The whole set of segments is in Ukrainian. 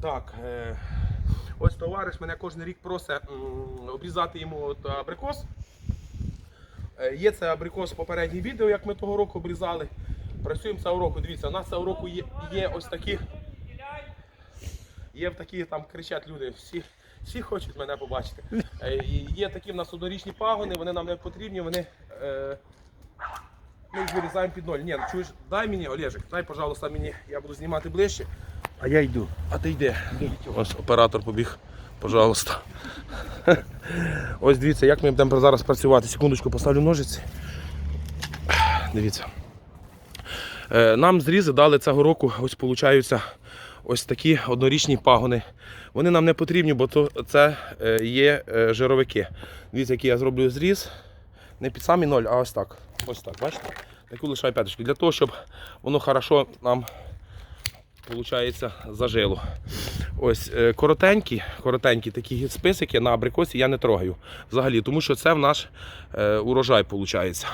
Так, е, ось товариш мене кожен рік просить обрізати йому от абрикос. Е, є це абрикос попереднє відео, як ми того року обрізали. Працюємо цього року. Дивіться, у нас цього року є, є ось такі. Є такі там кричать люди, всі, всі хочуть мене побачити. Е, є такі в нас однорічні пагони, вони нам не потрібні, вони. Е, ми їх вирізаємо під ноль. Ні, ну, чуєш, дай мені, Олежик, дай, пожалуйста, мені, я буду знімати ближче. А я йду. А ти йди. Ось оператор побіг, пожалуйста. Ось дивіться, як ми будемо зараз працювати. Секундочку, поставлю ножиці. Дивіться. Е, Нам зрізи дали цього року, ось получаються ось такі однорічні пагони. Вони нам не потрібні, бо це е, є е, жировики. Дивіться, який я зроблю зріз. Не під самі ноль, а ось так. Ось так, бачите? Таку лишаю п'яточку. Для того, щоб воно хорошо нам Получається зажило. Ось е, коротенькі, коротенькі такі списики на абрикосі я не трогаю взагалі, тому що це в наш е, урожай виходить.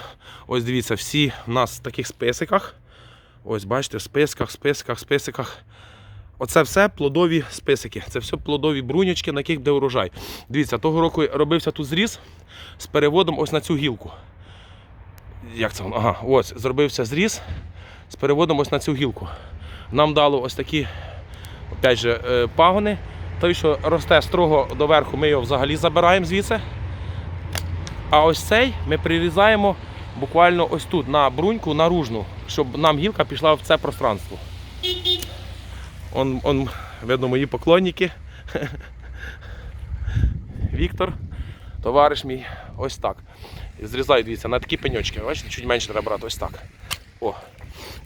Ось дивіться, всі в нас в таких списиках. Ось бачите, в списках, списках, списиках. Оце все плодові списики. Це все плодові брунячки, на яких буде урожай. Дивіться, того року робився тут зріз з переводом ось на цю гілку. Як це? Ага, ось зробився зріз з переводом ось на цю гілку. Нам дало ось такі опять же, е, пагони. Той, що росте строго доверху, ми його взагалі забираємо звідси. А ось цей ми прирізаємо буквально ось тут, на бруньку наружну, щоб нам гілка пішла в це пространство. Он, он видно, мої поклонники. Віктор, товариш мій, ось так. Зрізаю, дивіться, на такі пеньочки. Бачите, чуть менше треба брати, ось так. О.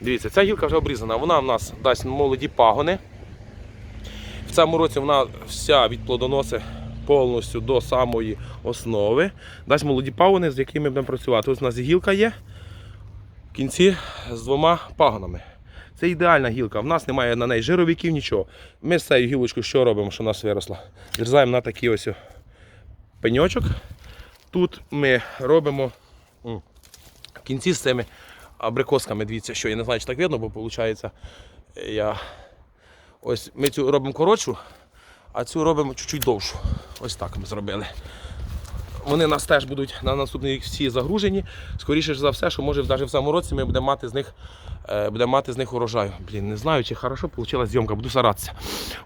Дивіться, ця гілка вже обрізана, вона в нас дасть молоді пагони. В цьому році вона вся відплодоносить повністю до самої основи. Дасть молоді пагони, з якими будемо працювати. Ось у нас гілка є в кінці з двома пагонами. Це ідеальна гілка. В нас немає на неї жировиків, нічого. Ми з цією гілочкою що робимо, що в нас виросла? Зрізаємо на такий ось пеньочок. Тут ми робимо в кінці з цими абрикосками. Дивіться, що я не знаю, чи так видно, бо виходить, я ось ми цю робимо коротшу, а цю робимо чуть-чуть довшу. Ось так ми зробили. Вони нас теж будуть на наступний рік всі загружені. Скоріше за все, що може навіть в цьому році ми будемо мати з них, е, будемо мати з них урожай. Блін, не знаю, чи хорошо вийшла зйомка, буду старатися.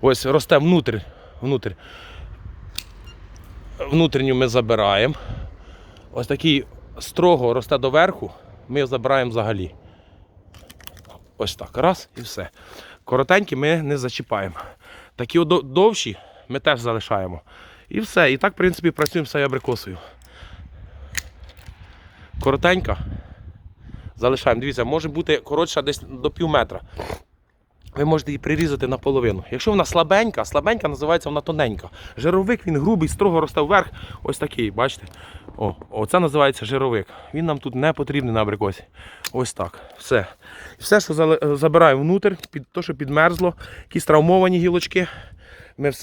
Ось росте внутрь. внутрь. Внутрішню ми забираємо. Ось такий строго росте доверху, ми забираємо взагалі. Ось так. Раз і все. Коротенькі ми не зачіпаємо. Такі довші ми теж залишаємо. І все. І так, в принципі, працюємо з абрикосою. Коротенька. Залишаємо. Дивіться, може бути коротша десь до пів метра. Ви можете її прирізати наполовину. Якщо вона слабенька, слабенька називається вона тоненька. Жировик він грубий, строго росте вверх. Ось такий, бачите? О, оце називається жировик. Він нам тут не потрібний на абрикосі. Ось так. Все. Все, що забираю внутрь, під то, що підмерзло, якісь травмовані гілочки. Ми все